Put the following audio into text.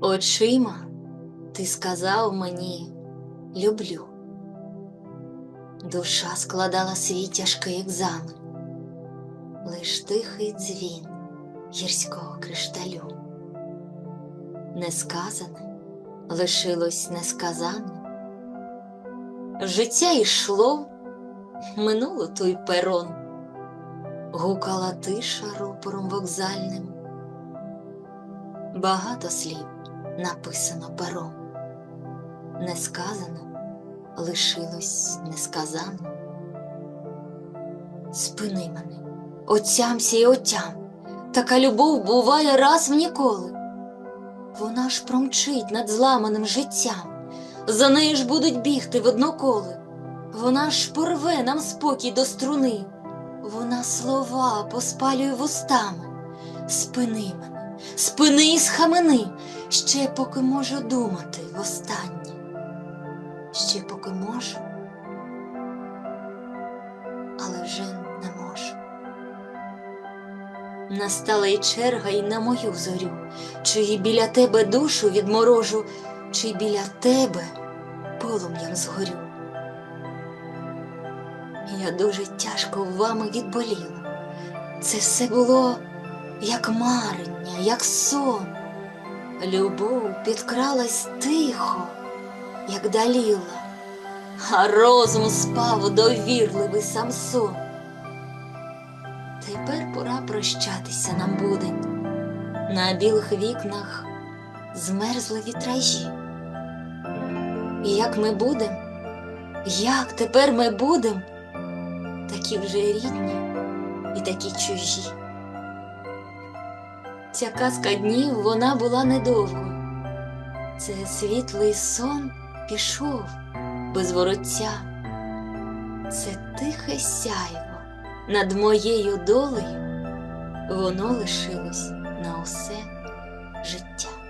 Очима ти сказав мені люблю. Душа складала свій тяжкий екзамен, лиш тихий дзвін гірського кришталю. Несказане лишилось несказаним. Життя йшло, минуло той перон, гукала тиша рупором вокзальним. Багато слів написано пером, несказано лишилось несказаним. Спини мене, отямся і отям, така любов буває раз в ніколи. Вона ж промчить над зламаним життям, за нею ж будуть бігти в одноколи. Вона ж порве нам спокій до струни, вона слова поспалює вустами. Спини мене, спини і схамени, ще поки можу думати востаннє, ще поки можу, але вже не можу. Настала й черга й на мою зорю, чи й біля тебе душу відморожу, чи біля тебе полум'ям згорю. Я дуже тяжко вами відболіла. Це все було як марення, як сон. Любов підкралась тихо, як даліла, а розум спав довірливий Самсон. Тепер пора прощатися нам буде. На білих вікнах змерзли вітражі. І як ми будем, як тепер ми будем, такі вже рідні і такі чужі. Ця казка днів вона була недовго. Це світлий сон пішов без вороття. Це тихе сяйво над моєю долею, воно лишилось на усе життя.